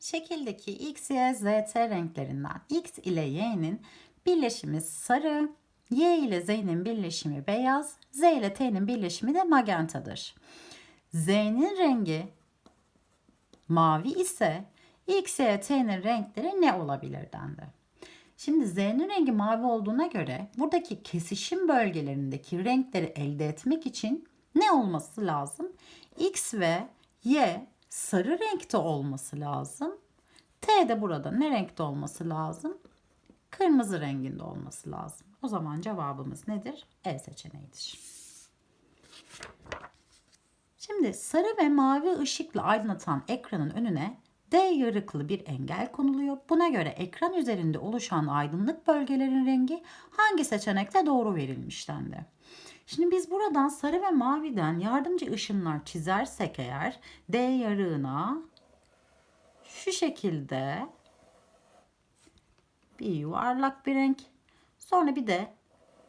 Şekildeki X, Y, Z, T renklerinden X ile Y'nin birleşimi sarı, Y ile Z'nin birleşimi beyaz, Z ile T'nin birleşimi de magentadır. Z'nin rengi mavi ise X, Y, T'nin renkleri ne olabilir dendi. Şimdi Z'nin rengi mavi olduğuna göre buradaki kesişim bölgelerindeki renkleri elde etmek için ne olması lazım? X ve Y sarı renkte olması lazım. T de burada ne renkte olması lazım? Kırmızı renginde olması lazım. O zaman cevabımız nedir? E seçeneğidir. Şimdi sarı ve mavi ışıkla aydınlatan ekranın önüne D yarıklı bir engel konuluyor. Buna göre ekran üzerinde oluşan aydınlık bölgelerin rengi hangi seçenekte doğru verilmiş dendi. Şimdi biz buradan sarı ve maviden yardımcı ışınlar çizersek eğer D yarığına şu şekilde bir yuvarlak bir renk sonra bir de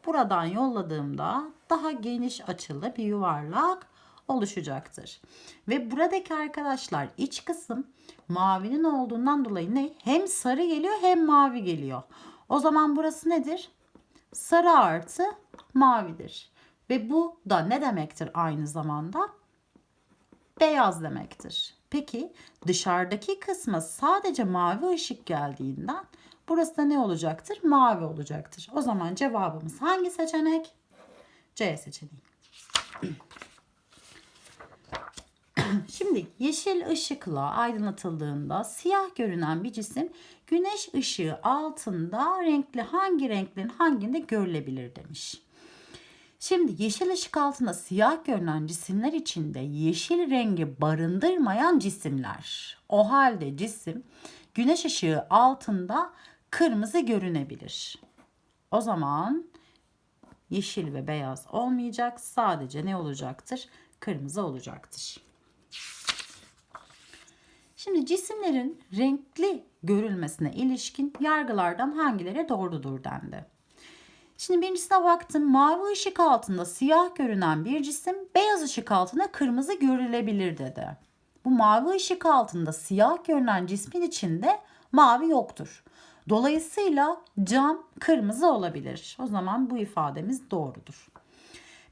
buradan yolladığımda daha geniş açılı bir yuvarlak oluşacaktır. Ve buradaki arkadaşlar iç kısım mavinin olduğundan dolayı ne? Hem sarı geliyor hem mavi geliyor. O zaman burası nedir? Sarı artı mavidir. Ve bu da ne demektir aynı zamanda? Beyaz demektir. Peki dışarıdaki kısma sadece mavi ışık geldiğinden burası da ne olacaktır? Mavi olacaktır. O zaman cevabımız hangi seçenek? C seçeneği. Şimdi yeşil ışıkla aydınlatıldığında siyah görünen bir cisim güneş ışığı altında renkli hangi renklerin hanginde görülebilir demiş. Şimdi yeşil ışık altında siyah görünen cisimler içinde yeşil rengi barındırmayan cisimler. O halde cisim güneş ışığı altında kırmızı görünebilir. O zaman yeşil ve beyaz olmayacak. Sadece ne olacaktır? Kırmızı olacaktır. Şimdi cisimlerin renkli görülmesine ilişkin yargılardan hangileri doğrudur dendi. Şimdi birincisine baktım. Mavi ışık altında siyah görünen bir cisim beyaz ışık altında kırmızı görülebilir dedi. Bu mavi ışık altında siyah görünen cismin içinde mavi yoktur. Dolayısıyla cam kırmızı olabilir. O zaman bu ifademiz doğrudur.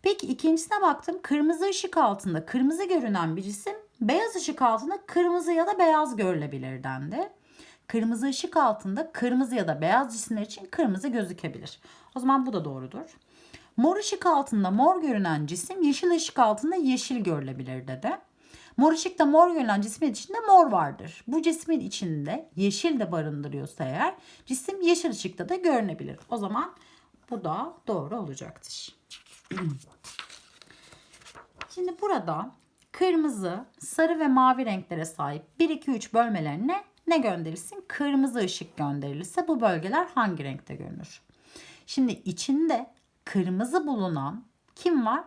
Peki ikincisine baktım. Kırmızı ışık altında kırmızı görünen bir cisim beyaz ışık altında kırmızı ya da beyaz görülebilir dendi. Kırmızı ışık altında kırmızı ya da beyaz cisimler için kırmızı gözükebilir. O zaman bu da doğrudur. Mor ışık altında mor görünen cisim yeşil ışık altında yeşil görülebilir dedi. Mor ışıkta mor görülen cismin içinde mor vardır. Bu cismin içinde yeşil de barındırıyorsa eğer cisim yeşil ışıkta da görünebilir. O zaman bu da doğru olacaktır. Şimdi burada kırmızı, sarı ve mavi renklere sahip 1 2 3 bölmelerine ne gönderilsin? Kırmızı ışık gönderilirse bu bölgeler hangi renkte görünür? Şimdi içinde kırmızı bulunan kim var?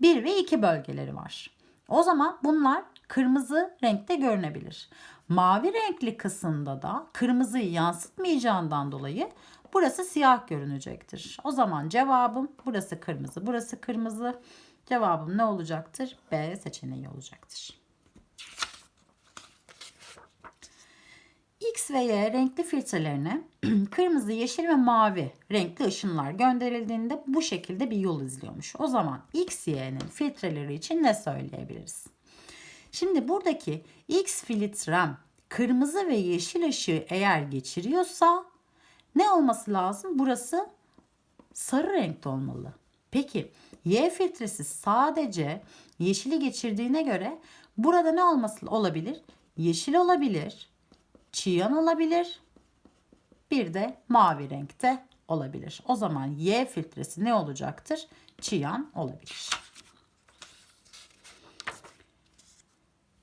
1 ve 2 bölgeleri var. O zaman bunlar kırmızı renkte görünebilir. Mavi renkli kısımda da kırmızıyı yansıtmayacağından dolayı burası siyah görünecektir. O zaman cevabım burası kırmızı, burası kırmızı. Cevabım ne olacaktır? B seçeneği olacaktır. X ve Y renkli filtrelerine kırmızı, yeşil ve mavi renkli ışınlar gönderildiğinde bu şekilde bir yol izliyormuş. O zaman X, Y'nin filtreleri için ne söyleyebiliriz? Şimdi buradaki X filtrem kırmızı ve yeşil ışığı eğer geçiriyorsa ne olması lazım? Burası sarı renkte olmalı. Peki Y filtresi sadece yeşili geçirdiğine göre burada ne olması olabilir? Yeşil olabilir, çiyan olabilir, bir de mavi renkte olabilir. O zaman Y filtresi ne olacaktır? Çiyan olabilir.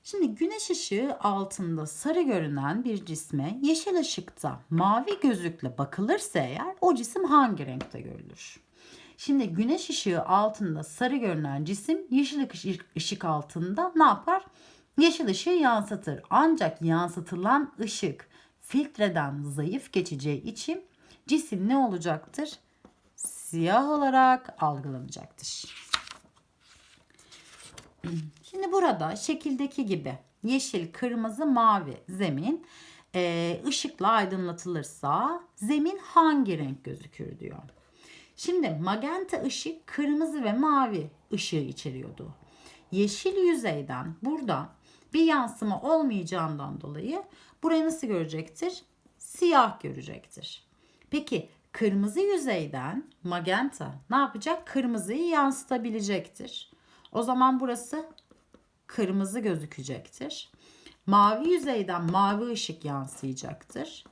Şimdi güneş ışığı altında sarı görünen bir cisme yeşil ışıkta mavi gözlükle bakılırsa eğer o cisim hangi renkte görülür? Şimdi güneş ışığı altında sarı görünen cisim yeşil ışık altında ne yapar? Yeşil ışığı yansıtır. Ancak yansıtılan ışık filtreden zayıf geçeceği için cisim ne olacaktır? Siyah olarak algılanacaktır. Şimdi burada şekildeki gibi yeşil, kırmızı, mavi zemin e, ışıkla aydınlatılırsa zemin hangi renk gözükür diyor. Şimdi magenta ışık kırmızı ve mavi ışığı içeriyordu. Yeşil yüzeyden burada bir yansıma olmayacağından dolayı burayı nasıl görecektir? Siyah görecektir. Peki kırmızı yüzeyden magenta ne yapacak? Kırmızıyı yansıtabilecektir. O zaman burası kırmızı gözükecektir. Mavi yüzeyden mavi ışık yansıyacaktır.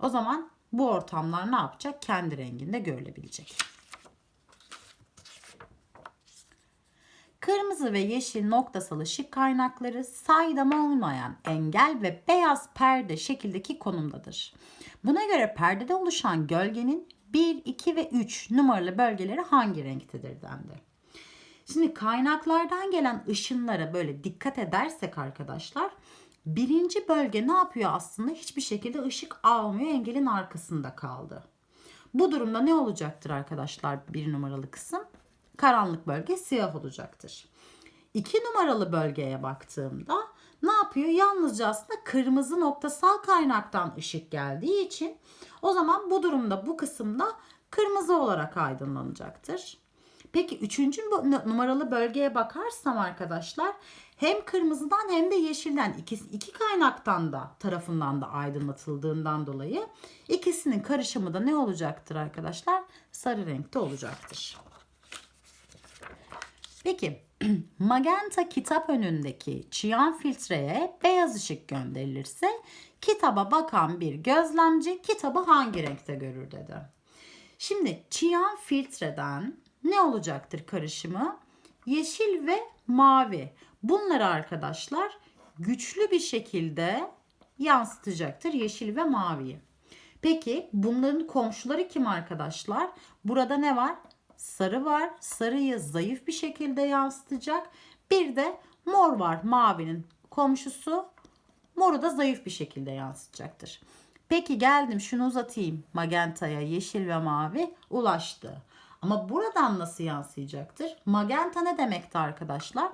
O zaman bu ortamlar ne yapacak? Kendi renginde görülebilecek. Kırmızı ve yeşil noktasal ışık kaynakları saydam olmayan engel ve beyaz perde şekildeki konumdadır. Buna göre perdede oluşan gölgenin 1, 2 ve 3 numaralı bölgeleri hangi renktedir dendi. Şimdi kaynaklardan gelen ışınlara böyle dikkat edersek arkadaşlar birinci bölge ne yapıyor aslında? Hiçbir şekilde ışık almıyor engelin arkasında kaldı. Bu durumda ne olacaktır arkadaşlar bir numaralı kısım? Karanlık bölge siyah olacaktır. 2 numaralı bölgeye baktığımda ne yapıyor? Yalnızca aslında kırmızı noktasal kaynaktan ışık geldiği için o zaman bu durumda bu kısımda kırmızı olarak aydınlanacaktır. Peki üçüncü numaralı bölgeye bakarsam arkadaşlar hem kırmızıdan hem de yeşilden iki, iki kaynaktan da tarafından da aydınlatıldığından dolayı ikisinin karışımı da ne olacaktır arkadaşlar? Sarı renkte olacaktır. Peki magenta kitap önündeki çiyan filtreye beyaz ışık gönderilirse kitaba bakan bir gözlemci kitabı hangi renkte görür dedi. Şimdi çiyan filtreden ne olacaktır karışımı? Yeşil ve mavi. Bunları arkadaşlar güçlü bir şekilde yansıtacaktır yeşil ve maviyi. Peki bunların komşuları kim arkadaşlar? Burada ne var? Sarı var. Sarıyı zayıf bir şekilde yansıtacak. Bir de mor var. Mavinin komşusu. Moru da zayıf bir şekilde yansıtacaktır. Peki geldim şunu uzatayım. Magenta'ya yeşil ve mavi ulaştı. Ama buradan nasıl yansıyacaktır? Magenta ne demekti arkadaşlar?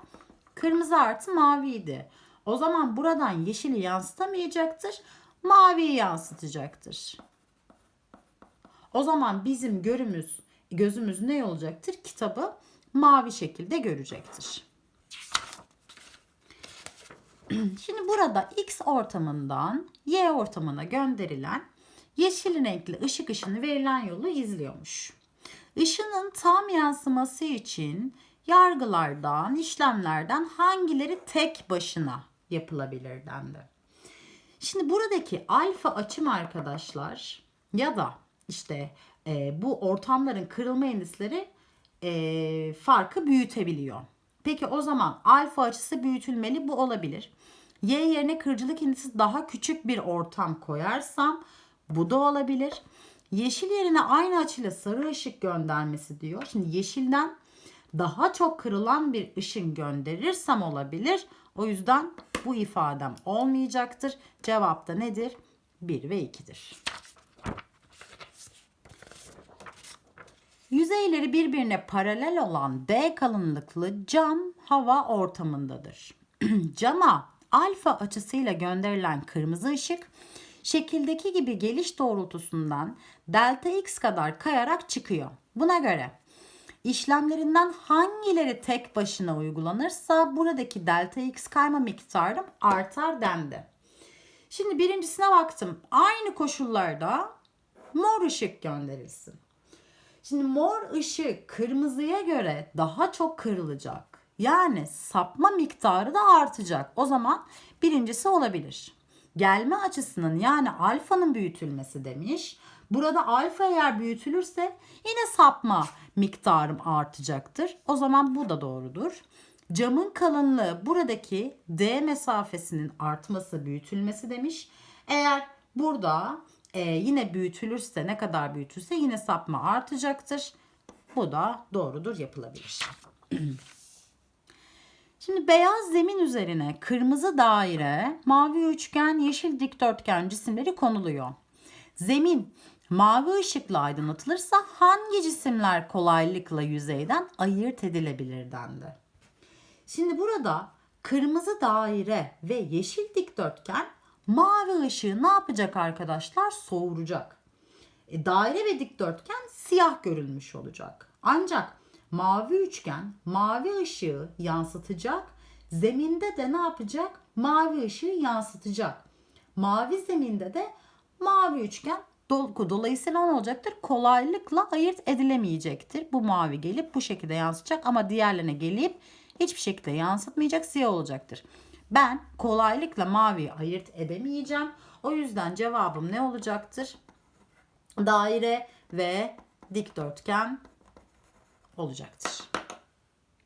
Kırmızı artı maviydi. O zaman buradan yeşili yansıtamayacaktır. Maviyi yansıtacaktır. O zaman bizim görümüz, gözümüz ne olacaktır? Kitabı mavi şekilde görecektir. Şimdi burada X ortamından Y ortamına gönderilen yeşil renkli ışık ışını verilen yolu izliyormuş. Işının tam yansıması için yargılardan, işlemlerden hangileri tek başına yapılabilir dendi. Şimdi buradaki alfa açım arkadaşlar ya da işte e, bu ortamların kırılma endisleri e, farkı büyütebiliyor. Peki o zaman alfa açısı büyütülmeli bu olabilir. Y yerine kırıcılık indisi daha küçük bir ortam koyarsam bu da olabilir. Yeşil yerine aynı açıyla sarı ışık göndermesi diyor. Şimdi yeşilden daha çok kırılan bir ışın gönderirsem olabilir. O yüzden bu ifadem olmayacaktır. Cevap da nedir? 1 ve 2'dir. Yüzeyleri birbirine paralel olan D kalınlıklı cam hava ortamındadır. Cama alfa açısıyla gönderilen kırmızı ışık şekildeki gibi geliş doğrultusundan delta x kadar kayarak çıkıyor. Buna göre işlemlerinden hangileri tek başına uygulanırsa buradaki delta x kayma miktarım artar dendi. Şimdi birincisine baktım. Aynı koşullarda mor ışık gönderilsin. Şimdi mor ışık kırmızıya göre daha çok kırılacak. Yani sapma miktarı da artacak. O zaman birincisi olabilir. Gelme açısının yani alfanın büyütülmesi demiş. Burada alfa eğer büyütülürse yine sapma miktarım artacaktır. O zaman bu da doğrudur. Camın kalınlığı buradaki D mesafesinin artması, büyütülmesi demiş. Eğer burada e, yine büyütülürse ne kadar büyütülse yine sapma artacaktır. Bu da doğrudur yapılabilir. Şimdi beyaz zemin üzerine kırmızı daire, mavi üçgen, yeşil dikdörtgen cisimleri konuluyor. Zemin mavi ışıkla aydınlatılırsa hangi cisimler kolaylıkla yüzeyden ayırt edilebilir dendi. Şimdi burada kırmızı daire ve yeşil dikdörtgen mavi ışığı ne yapacak arkadaşlar? Soğuracak. E, daire ve dikdörtgen siyah görülmüş olacak. Ancak mavi üçgen mavi ışığı yansıtacak. Zeminde de ne yapacak? Mavi ışığı yansıtacak. Mavi zeminde de mavi üçgen. Dolayısıyla ne olacaktır? Kolaylıkla ayırt edilemeyecektir. Bu mavi gelip bu şekilde yansıtacak ama diğerlerine gelip hiçbir şekilde yansıtmayacak siyah olacaktır. Ben kolaylıkla maviyi ayırt edemeyeceğim. O yüzden cevabım ne olacaktır? Daire ve dikdörtgen olacaktır.